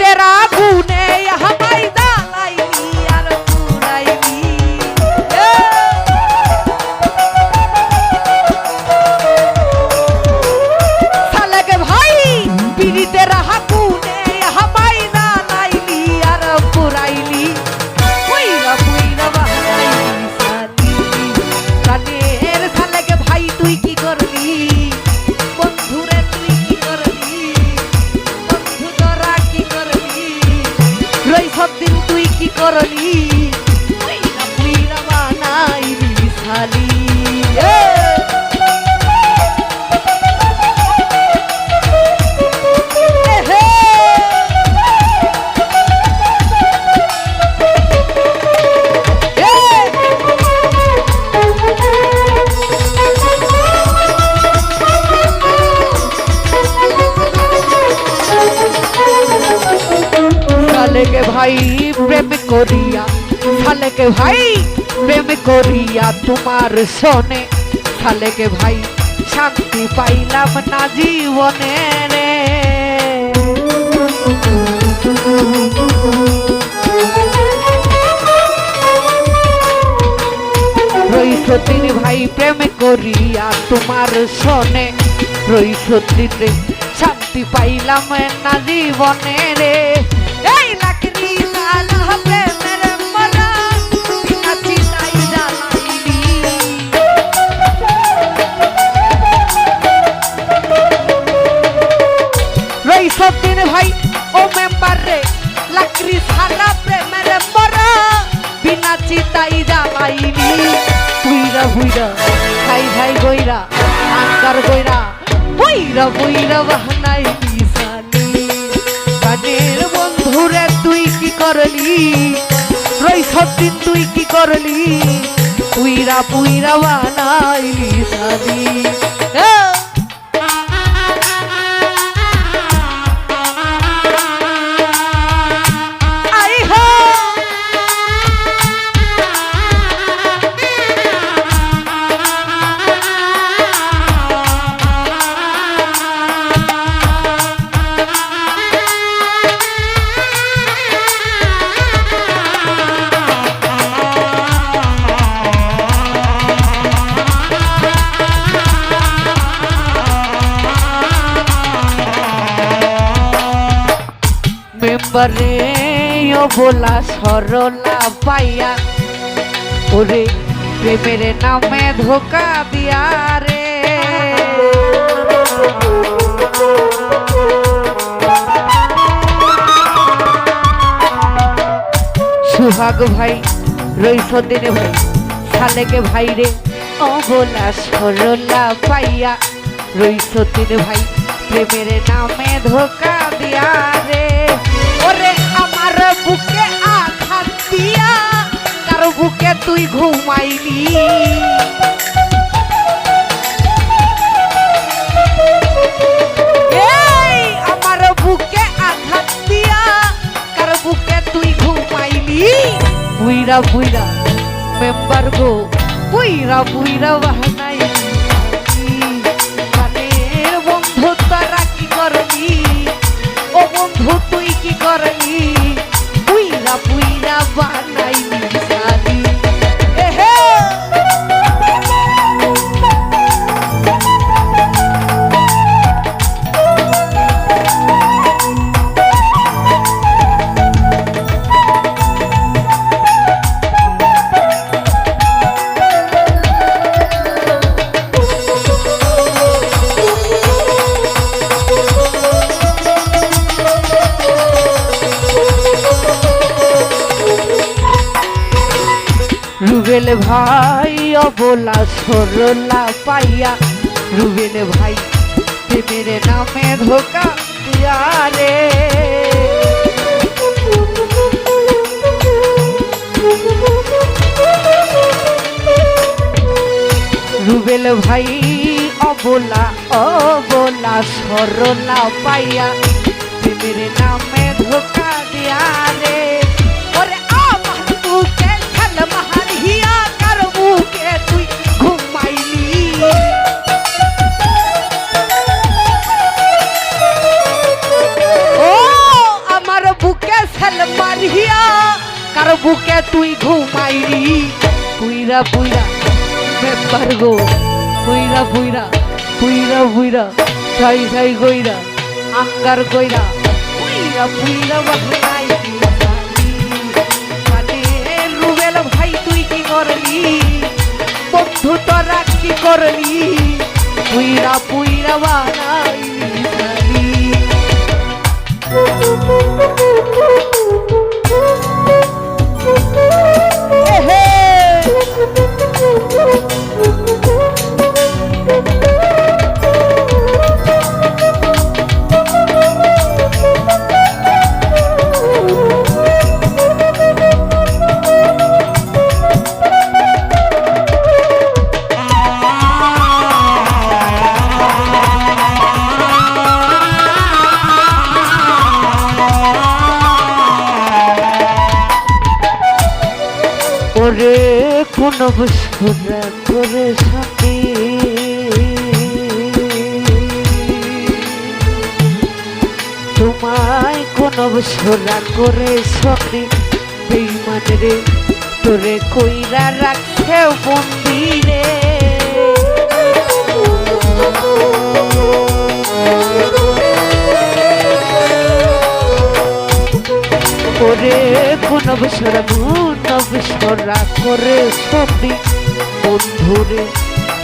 terá up. বানাইলি সালি এ! এহে! এ! সালেকে ভাই প্রেম করিয়া সালেকে ভাই প্রেম করিয়া তোমার শোনে। সালেকে ভাই, শান্তি পাইলাম না জীবনে রে। রইছ দিন ভাই, প্রেম করিয়া তোমার শোনে। রইছ দিন রে, শান্তি পাইলাম না জীবনে রে। এই লাকড়ি লালা প্রেমের দিন ভাই, ও মেম্বার রে। লাকড়ি সারা প্রেমের মরা বিনা চিতাই জ্বালাইলি বুইরা বুইরা খাই খাই গইরা, আঙ্কার গইরা। বুইরা বুইরা বাহানাই সালি কানের বন্ধুরে তুই কি করলি? রইছ দিন তুই কি করলি? পুইরা পুইরা বানাইলি সালি এ! মেম্বারে ও বলা সরলা পাইয়া, ওরে প্রেমের নামে ধোকা দিয়া রে। সুহাগ ভাই রইস দিনে ভাই সালেকে ভাই রে, ও বলা সরলা পাইয়া রইস ভাই, প্রেমের নামে ধোকা দিয়া রে। বুকে আঘাত দিয়া, কার বুকে তুই ঘুমাইলি। আমার বুকে আঘাত দিয়া, কার বুকে তুই ঘুমাইলি। বুইরা বুইরা মেম্বার গো বুইরা বুইরা বাহানাইলি রুবেল ভাই, অবলা সরলা পাইয়া। রুবেল ভাই, প্রেমের নামে ধোকা দিয়া রুবেল ভাই, অবলা অবলা সরলা পাইয়া। প্রেমের নামে ঘুমাইলি পুইরা পুইরা মেম্বার গো। পুইরা পুইরা পুইরা পুইরা ছাই ছাই গইরা আঙ্গার গইরা পুইরা পুইরা মানে রুবেল ভাই, তুই কি করলি? বন্ধু তোরা কি করলি? পুইরা পুইরা বানাইলি। এহে ওরে কোন করে সাথে তোমায় কোন বসুরা করে সাথে বেইমান রে, তোরে কইরা রাখে বন্দিরে ওরে, কোন বছর বছরা করে সবি বন্ধুরে,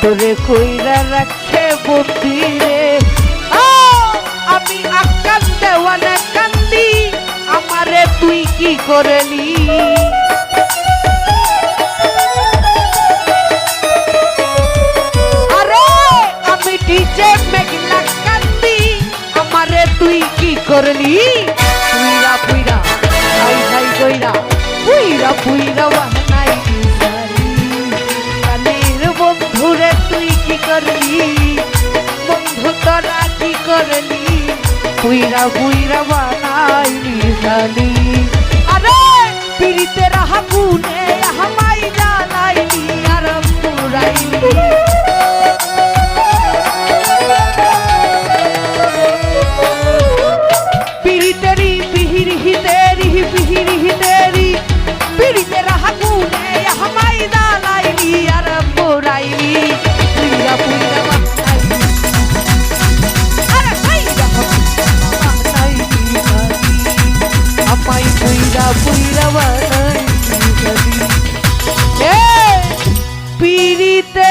তোরে কইরা রাখে বন্দিরে আমি আকান দেওয়ানে কান্দি আমারে তুই কি করলি? আমি ডিজে মেঘলা কান্দি আমারে তুই কি করলি? পুইরা পুইরা বানাই জানি। আরে! পিড়িতে রাহা গুনে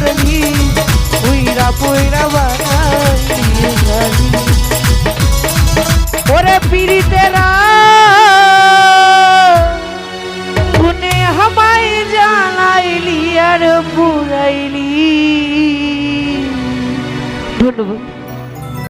তুই কি করলি পুইরা পুইরা